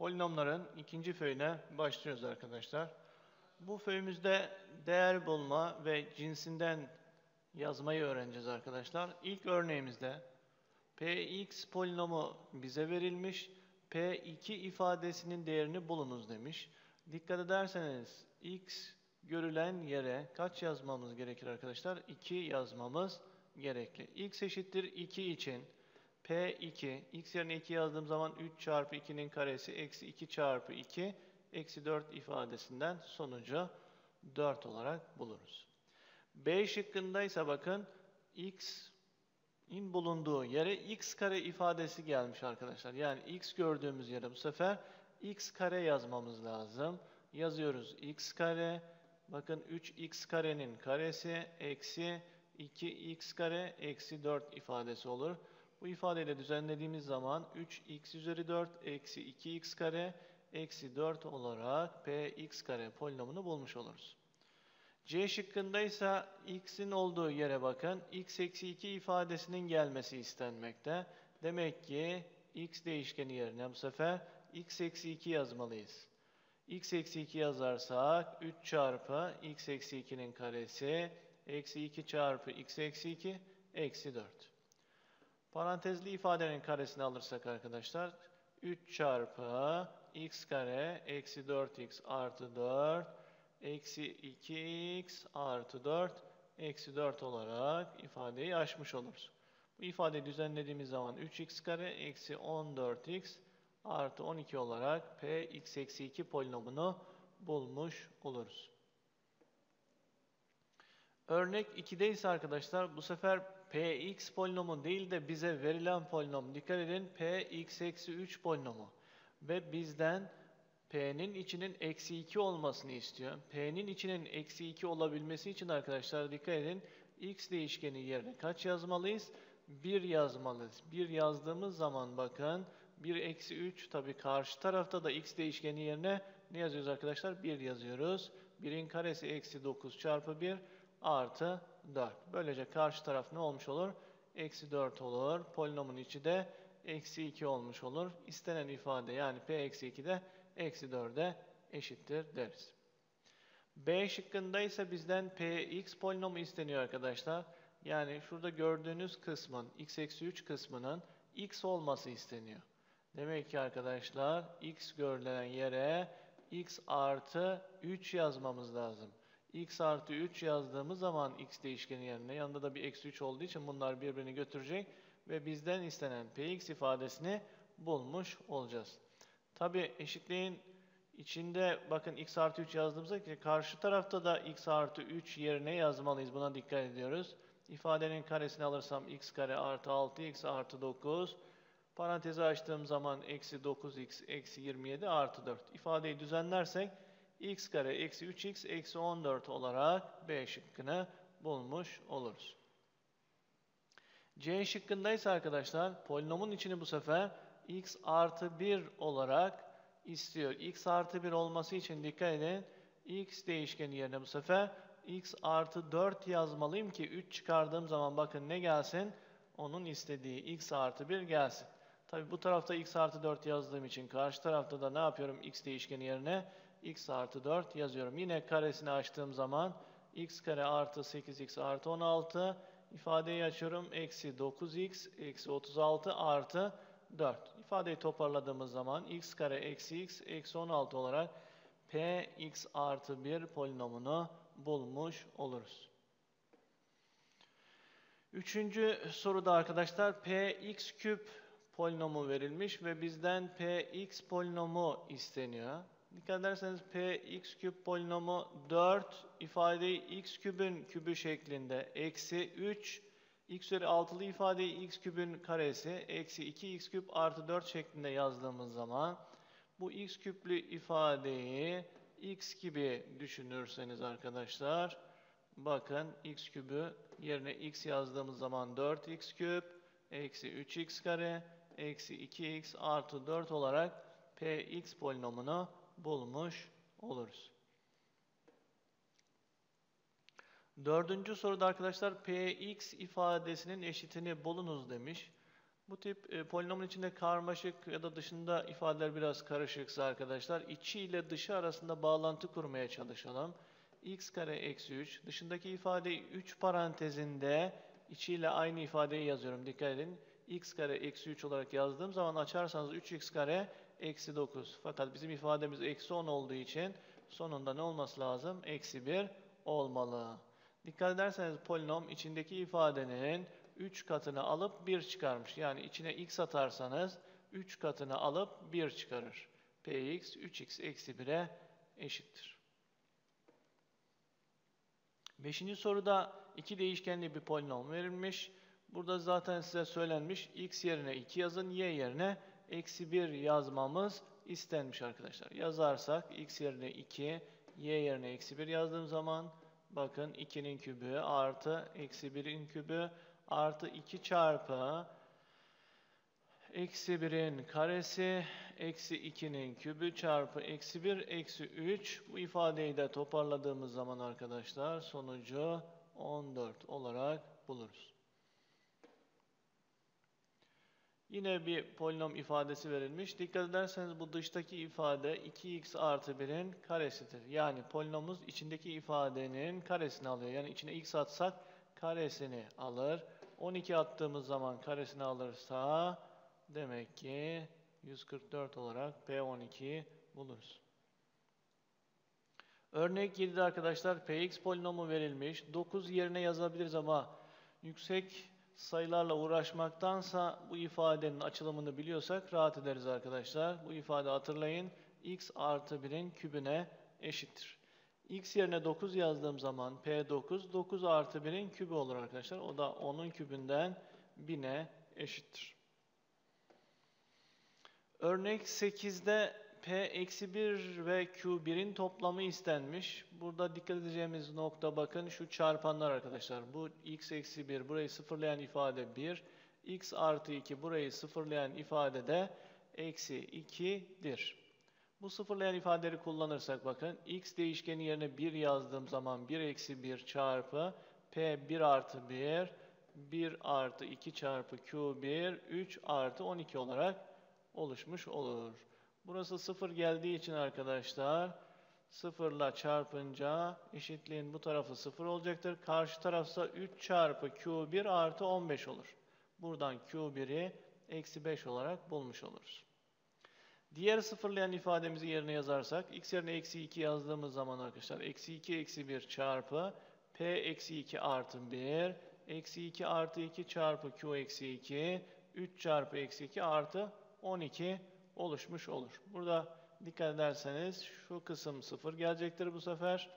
Polinomların ikinci föyüne başlıyoruz arkadaşlar. Bu föyümüzde değer bulma ve cinsinden yazmayı öğreneceğiz arkadaşlar. İlk örneğimizde Px polinomu bize verilmiş. P2 ifadesinin değerini bulunuz demiş. Dikkat ederseniz x görülen yere kaç yazmamız gerekir arkadaşlar? 2 yazmamız gerekli. x eşittir 2 için P2, x yerine 2 yazdığım zaman 3 çarpı 2'nin karesi eksi 2 çarpı 2 eksi 4 ifadesinden sonucu 4 olarak buluruz. B şıkkındaysa bakın x in bulunduğu yere x kare ifadesi gelmiş arkadaşlar. Yani x gördüğümüz yere bu sefer x kare yazmamız lazım. Yazıyoruz x kare. Bakın 3x karenin karesi eksi 2x kare eksi 4 ifadesi olur. Bu ifadeyle düzenlediğimiz zaman 3x üzeri 4 eksi 2x kare eksi 4 olarak px kare polinomunu bulmuş oluruz. C şıkkındaysa x'in olduğu yere bakın. x eksi 2 ifadesinin gelmesi istenmekte. Demek ki x değişkeni yerine bu sefer x eksi 2 yazmalıyız. x eksi 2 yazarsak 3 çarpı x eksi 2'nin karesi eksi 2 çarpı x eksi 2 eksi 4. Parantezli ifadenin karesini alırsak arkadaşlar 3 çarpı x kare eksi 4x artı 4 eksi 2x artı 4 eksi 4 olarak ifadeyi aşmış oluruz. Bu ifadeyi düzenlediğimiz zaman 3x kare eksi 14x artı 12 olarak p x eksi 2 polinomunu bulmuş oluruz. Örnek 2'de ise arkadaşlar bu sefer px polinomu değil de bize verilen polinom. Dikkat edin px eksi 3 polinomu. Ve bizden p'nin içinin eksi 2 olmasını istiyor. p'nin içinin eksi 2 olabilmesi için arkadaşlar dikkat edin. x değişkeni yerine kaç yazmalıyız? 1 yazmalıyız. 1 yazdığımız zaman bakın 1 eksi 3 tabi karşı tarafta da x değişkeni yerine ne yazıyoruz arkadaşlar? 1 yazıyoruz. 1'in karesi eksi 9 çarpı 1 artı 4. Böylece karşı taraf ne olmuş olur? Eksi 4 olur. Polinomun içi de eksi 2 olmuş olur. İstenen ifade yani p eksi 2 de eksi 4'e eşittir deriz. B şıkkında ise bizden px polinomu isteniyor arkadaşlar. Yani şurada gördüğünüz kısmın x eksi 3 kısmının x olması isteniyor. Demek ki arkadaşlar x görülen yere x artı 3 yazmamız lazım x artı 3 yazdığımız zaman x değişkeni yerine yanında da bir eksi 3 olduğu için bunlar birbirini götürecek ve bizden istenen px ifadesini bulmuş olacağız. Tabi eşitliğin içinde bakın x artı 3 yazdığımızda ki karşı tarafta da x artı 3 yerine yazmalıyız. Buna dikkat ediyoruz. İfadenin karesini alırsam x kare artı 6x artı 9 parantezi açtığım zaman eksi 9x eksi 27 artı 4 ifadeyi düzenlersek x kare eksi 3x eksi 14 olarak B şıkkını bulmuş oluruz. C şıkkındaysa arkadaşlar polinomun içini bu sefer x artı 1 olarak istiyor. x artı 1 olması için dikkat edin. x değişkeni yerine bu sefer x artı 4 yazmalıyım ki 3 çıkardığım zaman bakın ne gelsin? Onun istediği x artı 1 gelsin. Tabi bu tarafta x artı 4 yazdığım için karşı tarafta da ne yapıyorum x değişkeni yerine? X artı 4 yazıyorum. Yine karesini açtığım zaman x kare artı 8x artı 16 ifadeyi açıyorum. Eksi 9x eksi 36 artı 4. İfadeyi toparladığımız zaman x kare eksi x eksi 16 olarak p x artı 1 polinomunu bulmuş oluruz. Üçüncü soruda arkadaşlar px küp polinomu verilmiş ve bizden px polinomu isteniyor. Dikkat ederseniz p x küp polinomu 4 ifadeyi x kübün kübü şeklinde. Eksi 3 x üzeri altılı ifadeyi x kübün karesi. Eksi 2 x küp artı 4 şeklinde yazdığımız zaman bu x küplü ifadeyi x gibi düşünürseniz arkadaşlar bakın x kübü yerine x yazdığımız zaman 4x küp eksi 3x kare eksi 2x artı 4 olarak px polinomunu bulmuş oluruz. Dördüncü soruda arkadaşlar px ifadesinin eşitini bulunuz demiş. Bu tip e, polinomun içinde karmaşık ya da dışında ifadeler biraz karışıksa arkadaşlar içi ile dışı arasında bağlantı kurmaya çalışalım. x kare eksi 3 dışındaki ifadeyi 3 parantezinde içiyle aynı ifadeyi yazıyorum dikkat edin. x kare eksi 3 olarak yazdığım zaman açarsanız 3x kare eksi 9. Fakat bizim ifademiz eksi 10 olduğu için sonunda ne olması lazım? Eksi 1 olmalı. Dikkat ederseniz polinom içindeki ifadenin 3 katını alıp 1 çıkarmış. Yani içine x atarsanız 3 katını alıp 1 çıkarır. px 3x eksi 1'e eşittir. Beşinci soruda iki değişkenli bir polinom verilmiş. Burada zaten size söylenmiş. x yerine 2 yazın, y yerine eksi 1 yazmamız istenmiş arkadaşlar. Yazarsak x yerine 2, y yerine eksi 1 yazdığım zaman bakın 2'nin kübü artı eksi 1'in kübü artı 2 çarpı eksi 1'in karesi eksi 2'nin kübü çarpı eksi 1 eksi 3 bu ifadeyi de toparladığımız zaman arkadaşlar sonucu 14 olarak buluruz. Yine bir polinom ifadesi verilmiş. Dikkat ederseniz bu dıştaki ifade 2x artı 1'in karesidir. Yani polinomumuz içindeki ifadenin karesini alıyor. Yani içine x atsak karesini alır. 12 attığımız zaman karesini alırsa demek ki 144 olarak P12'yi buluruz. Örnek 7'de arkadaşlar Px polinomu verilmiş. 9 yerine yazabiliriz ama yüksek sayılarla uğraşmaktansa bu ifadenin açılımını biliyorsak rahat ederiz arkadaşlar. Bu ifade hatırlayın x artı 1'in kübüne eşittir. x yerine 9 yazdığım zaman p9 9 artı 1'in kübü olur arkadaşlar. O da 10'un kübünden 1000'e eşittir. Örnek 8'de P eksi 1 ve Q1'in toplamı istenmiş. Burada dikkat edeceğimiz nokta bakın şu çarpanlar arkadaşlar. Bu x eksi 1 burayı sıfırlayan ifade 1. x artı 2 burayı sıfırlayan ifade de eksi 2'dir. Bu sıfırlayan ifadeleri kullanırsak bakın x değişkeni yerine 1 yazdığım zaman 1 eksi 1 çarpı p 1 artı 1 1 artı 2 çarpı q1 3 artı 12 olarak oluşmuş olur. Burası 0 geldiği için arkadaşlar 0 ile çarpınca eşitliğin bu tarafı 0 olacaktır. Karşı tarafsa 3 çarpı Q1 artı 15 olur. Buradan Q1'i eksi 5 olarak bulmuş oluruz. Diğer sıfırlayan ifademizi yerine yazarsak x yerine eksi 2 yazdığımız zaman arkadaşlar eksi 2 eksi 1 çarpı p eksi 2 artı 1 eksi 2 artı 2 çarpı q eksi 2 3 çarpı eksi 2 artı 12 oluşmuş olur. Burada dikkat ederseniz şu kısım 0 gelecektir bu sefer.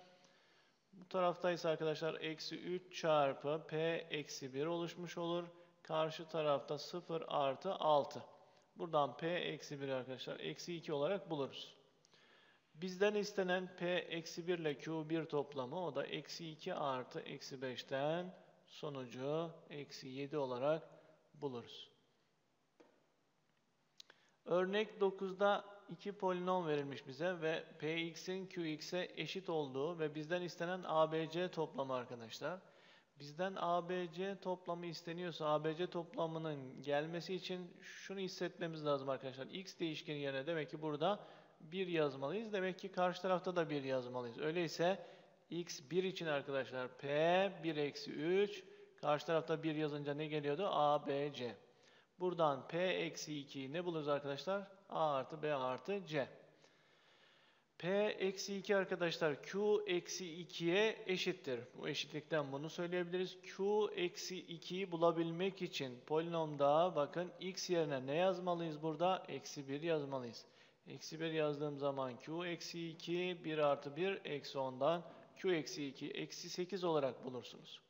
Bu taraftaysa arkadaşlar eksi 3 çarpı p eksi 1 oluşmuş olur. Karşı tarafta 0 artı 6. Buradan p eksi 1 arkadaşlar eksi 2 olarak buluruz. Bizden istenen p eksi 1 ile q1 toplamı o da eksi 2 artı eksi 5'ten sonucu eksi 7 olarak buluruz. Örnek 9'da iki polinom verilmiş bize ve px'in qx'e eşit olduğu ve bizden istenen abc toplamı arkadaşlar. Bizden ABC toplamı isteniyorsa ABC toplamının gelmesi için şunu hissetmemiz lazım arkadaşlar. X değişkeni yerine demek ki burada 1 yazmalıyız. Demek ki karşı tarafta da 1 yazmalıyız. Öyleyse X 1 için arkadaşlar P 1 eksi 3 karşı tarafta 1 yazınca ne geliyordu? ABC. Buradan P eksi 2'yi ne buluruz arkadaşlar? A artı B artı C. P eksi 2 arkadaşlar Q eksi 2'ye eşittir. Bu eşitlikten bunu söyleyebiliriz. Q eksi 2'yi bulabilmek için polinomda bakın x yerine ne yazmalıyız burada? Eksi 1 yazmalıyız. Eksi 1 yazdığım zaman Q eksi 2 1 artı 1 eksi 10'dan Q eksi 2 eksi 8 olarak bulursunuz.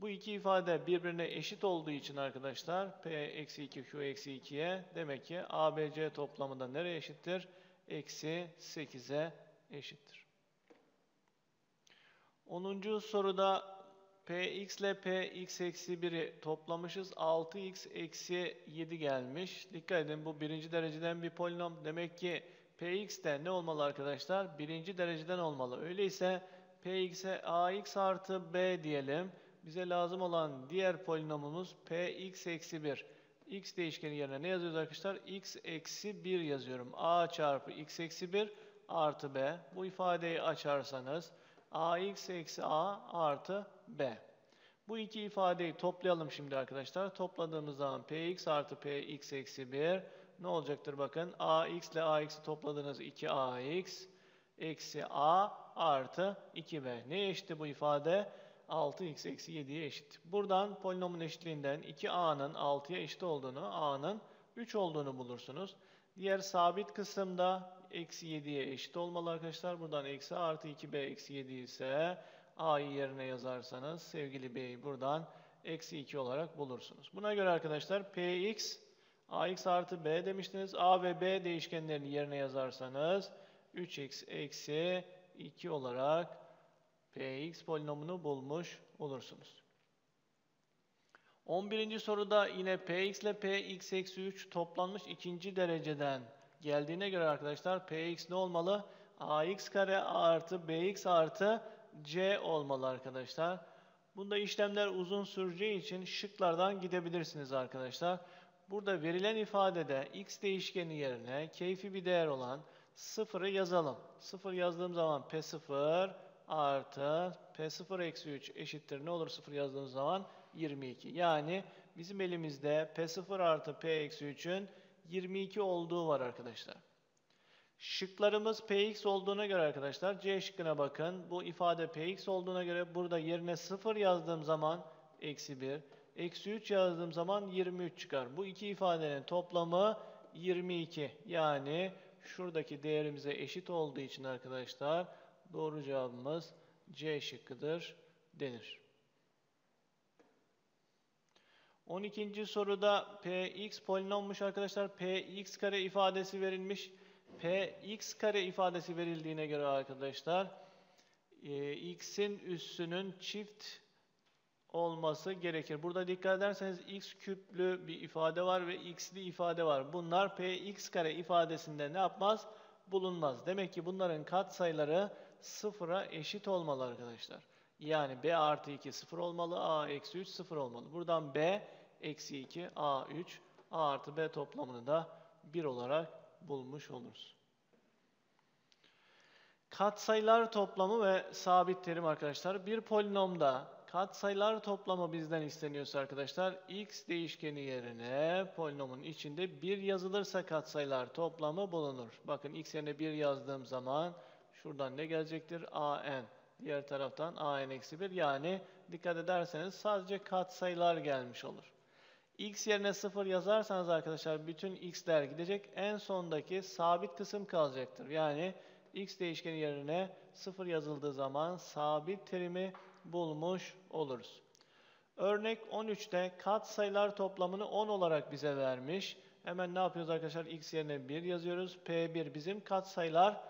Bu iki ifade birbirine eşit olduğu için arkadaşlar P eksi 2 Q eksi 2'ye demek ki ABC toplamı da nereye eşittir? Eksi 8'e eşittir. 10. soruda Px ile Px eksi 1'i toplamışız. 6x eksi 7 gelmiş. Dikkat edin bu birinci dereceden bir polinom. Demek ki Px de ne olmalı arkadaşlar? Birinci dereceden olmalı. Öyleyse Px'e ax artı b diyelim bize lazım olan diğer polinomumuz px eksi 1. x değişkeni yerine ne yazıyoruz arkadaşlar? x eksi 1 yazıyorum. a çarpı x eksi 1 artı b. Bu ifadeyi açarsanız ax eksi a artı b. Bu iki ifadeyi toplayalım şimdi arkadaşlar. Topladığımız zaman px artı px eksi 1 ne olacaktır bakın. ax ile ax'i topladığınız 2ax eksi a artı 2b. Ne eşitti bu ifade? 6x eksi 7'ye eşit. Buradan polinomun eşitliğinden 2a'nın 6'ya eşit olduğunu, a'nın 3 olduğunu bulursunuz. Diğer sabit kısımda eksi 7'ye eşit olmalı arkadaşlar. Buradan eksi artı 2b eksi 7 ise a'yı yerine yazarsanız sevgili b'yi buradan eksi 2 olarak bulursunuz. Buna göre arkadaşlar px ax artı b demiştiniz. a ve b değişkenlerini yerine yazarsanız 3x eksi 2 olarak px polinomunu bulmuş olursunuz. 11. soruda yine px ile px eksi 3 toplanmış ikinci dereceden geldiğine göre arkadaşlar px ne olmalı? ax kare artı bx artı c olmalı arkadaşlar. Bunda işlemler uzun süreceği için şıklardan gidebilirsiniz arkadaşlar. Burada verilen ifadede x değişkeni yerine keyfi bir değer olan sıfırı yazalım. Sıfır yazdığım zaman p0 artı p0 eksi 3 eşittir. Ne olur sıfır yazdığım zaman? 22. Yani bizim elimizde p0 artı p eksi 3'ün 22 olduğu var arkadaşlar. Şıklarımız px olduğuna göre arkadaşlar c şıkkına bakın. Bu ifade px olduğuna göre burada yerine 0 yazdığım zaman eksi 1, eksi 3 yazdığım zaman 23 çıkar. Bu iki ifadenin toplamı 22. Yani şuradaki değerimize eşit olduğu için arkadaşlar doğru cevabımız C şıkkıdır denir. 12. soruda px polinommuş arkadaşlar. px kare ifadesi verilmiş. px kare ifadesi verildiğine göre arkadaşlar e, x'in üssünün çift olması gerekir. Burada dikkat ederseniz x küplü bir ifade var ve x'li ifade var. Bunlar px kare ifadesinde ne yapmaz? Bulunmaz. Demek ki bunların katsayıları sıfıra eşit olmalı arkadaşlar. Yani b artı 2 sıfır olmalı, a eksi 3 sıfır olmalı. Buradan b eksi 2, a 3, a artı b toplamını da 1 olarak bulmuş oluruz. Katsayılar toplamı ve sabit terim arkadaşlar. Bir polinomda katsayılar toplamı bizden isteniyorsa arkadaşlar x değişkeni yerine polinomun içinde 1 yazılırsa katsayılar toplamı bulunur. Bakın x yerine 1 yazdığım zaman şuradan ne gelecektir? an. Diğer taraftan an eksi 1 yani dikkat ederseniz sadece katsayılar gelmiş olur. x yerine 0 yazarsanız arkadaşlar bütün x'ler gidecek. En sondaki sabit kısım kalacaktır. Yani x değişkeni yerine 0 yazıldığı zaman sabit terimi bulmuş oluruz. Örnek 13'te katsayılar toplamını 10 olarak bize vermiş. Hemen ne yapıyoruz arkadaşlar? x yerine 1 yazıyoruz. P1 bizim katsayılar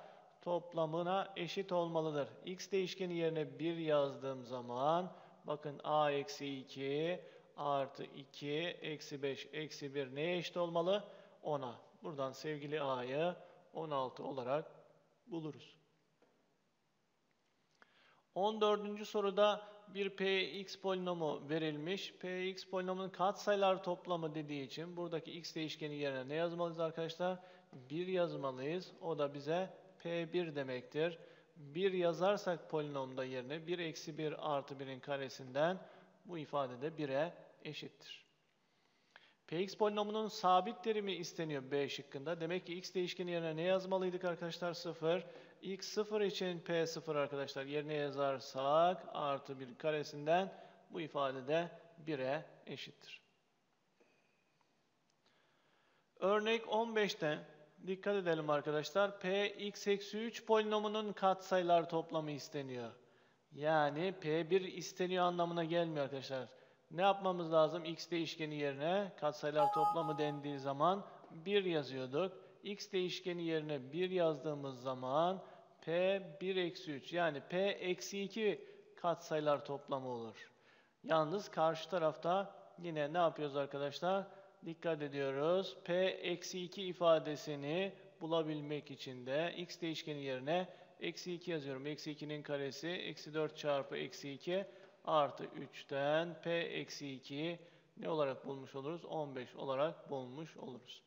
toplamına eşit olmalıdır. x değişkeni yerine 1 yazdığım zaman bakın a eksi 2 artı 2 eksi 5 eksi 1 neye eşit olmalı? 10'a. Buradan sevgili a'yı 16 olarak buluruz. 14. soruda bir px polinomu verilmiş. px polinomunun katsayılar toplamı dediği için buradaki x değişkeni yerine ne yazmalıyız arkadaşlar? 1 yazmalıyız. O da bize p1 demektir. 1 yazarsak polinomda yerine 1 eksi 1 artı 1'in karesinden bu ifade de 1'e eşittir. Px polinomunun sabit terimi isteniyor B şıkkında. Demek ki x değişkeni yerine ne yazmalıydık arkadaşlar? 0. x 0 için P0 arkadaşlar yerine yazarsak artı 1 karesinden bu ifade de 1'e eşittir. Örnek 15'te dikkat edelim arkadaşlar. Px eksi 3 polinomunun katsayılar toplamı isteniyor. Yani P1 isteniyor anlamına gelmiyor arkadaşlar. Ne yapmamız lazım? X değişkeni yerine katsayılar toplamı dendiği zaman 1 yazıyorduk. X değişkeni yerine 1 yazdığımız zaman P 1 eksi 3 yani P eksi 2 katsayılar toplamı olur. Yalnız karşı tarafta yine ne yapıyoruz arkadaşlar? Dikkat ediyoruz. P eksi 2 ifadesini bulabilmek için de X değişkeni yerine eksi 2 yazıyorum. Eksi 2'nin karesi eksi 4 çarpı eksi 2 artı 3'ten p eksi 2 ne olarak bulmuş oluruz? 15 olarak bulmuş oluruz.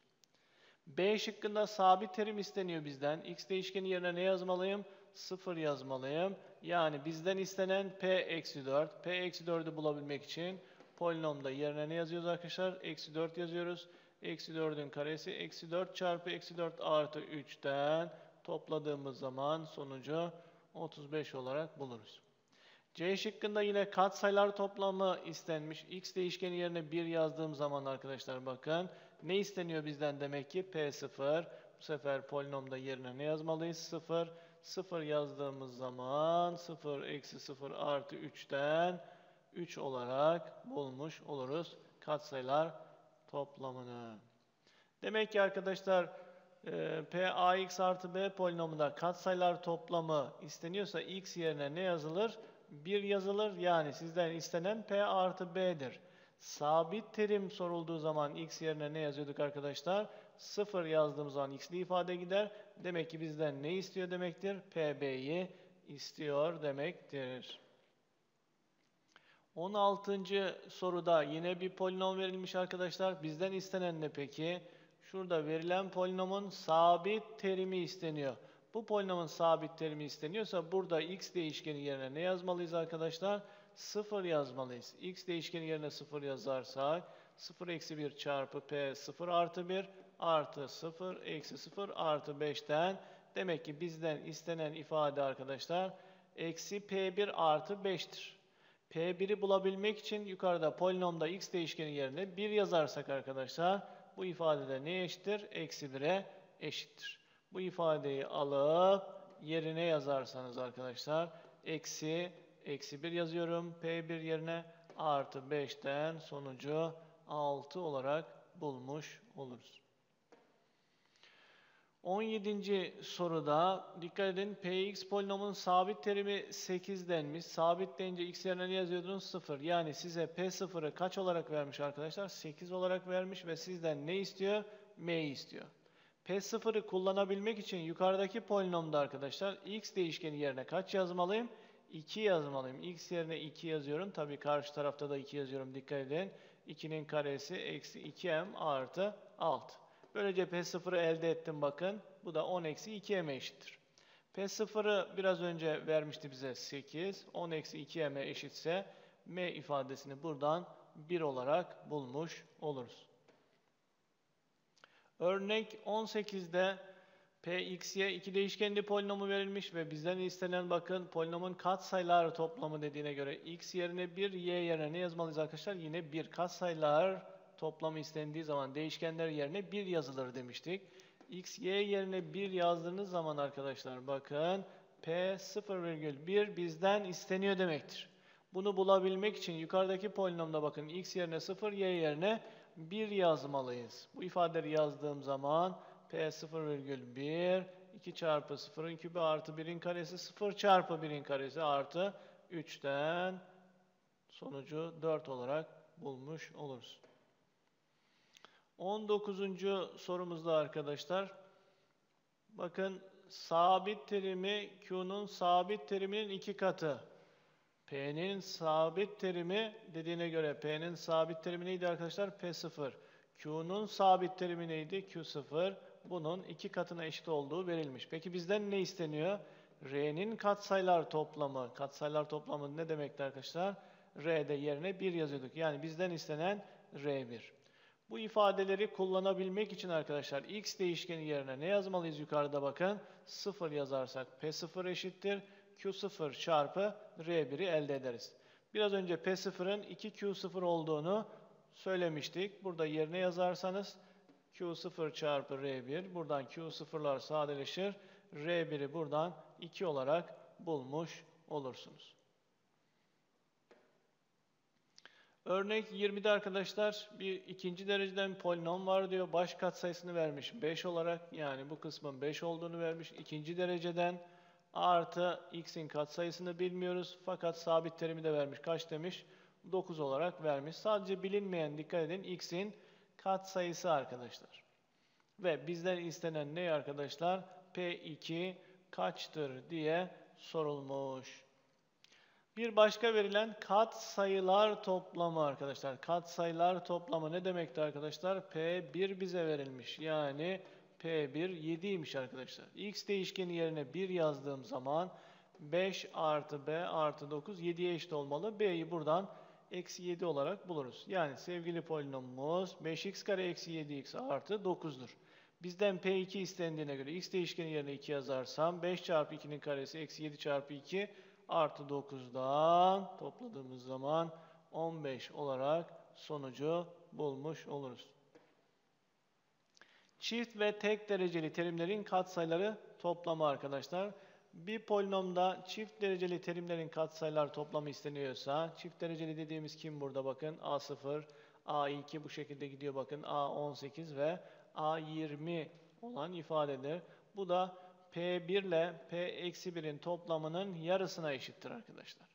B şıkkında sabit terim isteniyor bizden. X değişkeni yerine ne yazmalıyım? 0 yazmalıyım. Yani bizden istenen P eksi 4. P eksi 4'ü bulabilmek için polinomda yerine ne yazıyoruz arkadaşlar? Eksi 4 yazıyoruz. Eksi 4'ün karesi eksi 4 çarpı eksi 4 artı 3'ten topladığımız zaman sonucu 35 olarak buluruz. C şıkkında yine katsayılar toplamı istenmiş. X değişkeni yerine 1 yazdığım zaman arkadaşlar bakın ne isteniyor bizden demek ki P0. Bu sefer polinomda yerine ne yazmalıyız? 0. 0 yazdığımız zaman 0 eksi 0 artı 3'ten 3 olarak bulmuş oluruz katsayılar toplamını. Demek ki arkadaşlar e, P ax artı b polinomunda katsayılar toplamı isteniyorsa x yerine ne yazılır? 1 yazılır. Yani sizden istenen P artı b'dir. Sabit terim sorulduğu zaman x yerine ne yazıyorduk arkadaşlar? 0 yazdığımız zaman x'li ifade gider. Demek ki bizden ne istiyor demektir? PB'yi istiyor demektir. 16. soruda yine bir polinom verilmiş arkadaşlar. Bizden istenen ne peki? Şurada verilen polinomun sabit terimi isteniyor. Bu polinomun sabit terimi isteniyorsa burada x değişkeni yerine ne yazmalıyız arkadaşlar? 0 yazmalıyız. x değişkeni yerine 0 yazarsak 0 eksi 1 çarpı p 0 artı 1 artı 0 eksi 0 artı 5'ten demek ki bizden istenen ifade arkadaşlar eksi p1 artı 5'tir. P1'i bulabilmek için yukarıda polinomda x değişkeni yerine 1 yazarsak arkadaşlar bu ifadede ne eşittir? Eksi 1'e eşittir. Bu ifadeyi alıp yerine yazarsanız arkadaşlar eksi eksi 1 yazıyorum P1 yerine artı 5'ten sonucu 6 olarak bulmuş oluruz. 17. soruda dikkat edin Px polinomun sabit terimi 8 denmiş. Sabit deyince x yerine ne yazıyordunuz? 0. Yani size P0'ı kaç olarak vermiş arkadaşlar? 8 olarak vermiş ve sizden ne istiyor? M'yi istiyor. P0'ı kullanabilmek için yukarıdaki polinomda arkadaşlar x değişkeni yerine kaç yazmalıyım? 2 yazmalıyım. x yerine 2 yazıyorum. Tabii karşı tarafta da 2 yazıyorum. Dikkat edin. 2'nin karesi eksi 2m artı 6. Böylece P0'ı elde ettim bakın. Bu da 10 eksi 2m eşittir. P0'ı biraz önce vermişti bize 8. 10 eksi 2m eşitse m ifadesini buradan 1 olarak bulmuş oluruz. Örnek 18'de Px'ye iki değişkenli polinomu verilmiş ve bizden istenen bakın polinomun katsayılar toplamı dediğine göre x yerine 1, y yerine ne yazmalıyız arkadaşlar? Yine 1 katsayılar toplamı istendiği zaman değişkenler yerine 1 yazılır demiştik. x, y yerine 1 yazdığınız zaman arkadaşlar bakın p 0,1 bizden isteniyor demektir. Bunu bulabilmek için yukarıdaki polinomda bakın x yerine 0, y yerine 1 yazmalıyız. Bu ifadeleri yazdığım zaman P 0,1 2 çarpı 0'ın kübü artı 1'in karesi 0 çarpı 1'in karesi artı 3'ten sonucu 4 olarak bulmuş oluruz. 19. sorumuzda arkadaşlar bakın sabit terimi Q'nun sabit teriminin iki katı. P'nin sabit terimi dediğine göre P'nin sabit terimi neydi arkadaşlar? P0. Q'nun sabit terimi neydi? Q0. Bunun iki katına eşit olduğu verilmiş. Peki bizden ne isteniyor? R'nin katsayılar toplamı. Katsayılar toplamı ne demekti arkadaşlar? R'de yerine 1 yazıyorduk. Yani bizden istenen R1. Bu ifadeleri kullanabilmek için arkadaşlar x değişkeni yerine ne yazmalıyız yukarıda bakın? 0 yazarsak P0 eşittir. Q0 çarpı R1'i elde ederiz. Biraz önce P0'ın 2Q0 olduğunu söylemiştik. Burada yerine yazarsanız Q0 çarpı R1. Buradan Q0'lar sadeleşir. R1'i buradan 2 olarak bulmuş olursunuz. Örnek 20'de arkadaşlar bir ikinci dereceden polinom var diyor. Baş katsayısını vermiş 5 olarak. Yani bu kısmın 5 olduğunu vermiş. İkinci dereceden artı x'in katsayısını bilmiyoruz. Fakat sabit terimi de vermiş. Kaç demiş? 9 olarak vermiş. Sadece bilinmeyen dikkat edin x'in katsayısı arkadaşlar. Ve bizden istenen ne arkadaşlar? P2 kaçtır diye sorulmuş. Bir başka verilen kat sayılar toplamı arkadaşlar. Kat sayılar toplamı ne demekti arkadaşlar? P1 bize verilmiş. Yani P1 7'ymiş arkadaşlar. X değişkeni yerine 1 yazdığım zaman 5 artı B artı 9 7'ye eşit olmalı. B'yi buradan eksi 7 olarak buluruz. Yani sevgili polinomumuz 5x kare eksi 7x artı 9'dur. Bizden P2 istendiğine göre x değişkeni yerine 2 yazarsam 5 çarpı 2'nin karesi eksi 7 çarpı 2 artı 9'dan topladığımız zaman 15 olarak sonucu bulmuş oluruz. Çift ve tek dereceli terimlerin katsayıları toplamı arkadaşlar. Bir polinomda çift dereceli terimlerin katsayılar toplamı isteniyorsa, çift dereceli dediğimiz kim burada bakın? A0, A2 bu şekilde gidiyor bakın. A18 ve A20 olan ifadedir. Bu da P1 ile P-1'in toplamının yarısına eşittir arkadaşlar.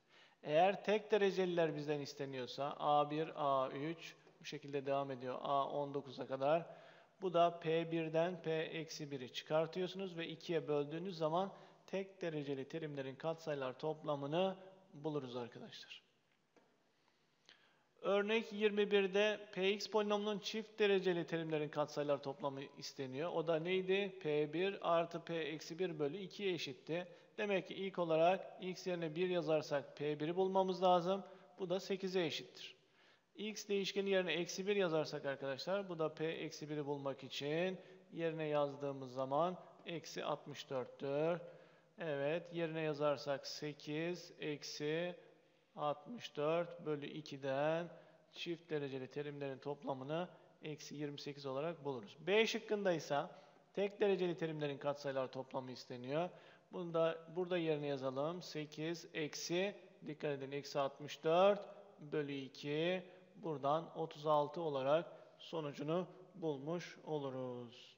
Eğer tek dereceliler bizden isteniyorsa A1, A3 bu şekilde devam ediyor A19'a kadar. Bu da P1'den P-1'i çıkartıyorsunuz ve 2'ye böldüğünüz zaman tek dereceli terimlerin katsayılar toplamını buluruz arkadaşlar. Örnek 21'de Px polinomunun çift dereceli terimlerin katsayılar toplamı isteniyor. O da neydi? P1 artı P eksi 1 bölü 2'ye eşitti. Demek ki ilk olarak x yerine 1 yazarsak P1'i bulmamız lazım. Bu da 8'e eşittir. x değişkeni yerine eksi 1 yazarsak arkadaşlar bu da P eksi 1'i bulmak için yerine yazdığımız zaman eksi 64'tür. Evet yerine yazarsak 8 eksi 64 bölü 2'den çift dereceli terimlerin toplamını eksi 28 olarak buluruz. B şıkkında ise tek dereceli terimlerin katsayılar toplamı isteniyor. Bunu da burada yerine yazalım. 8 eksi dikkat edin eksi 64 bölü 2 buradan 36 olarak sonucunu bulmuş oluruz.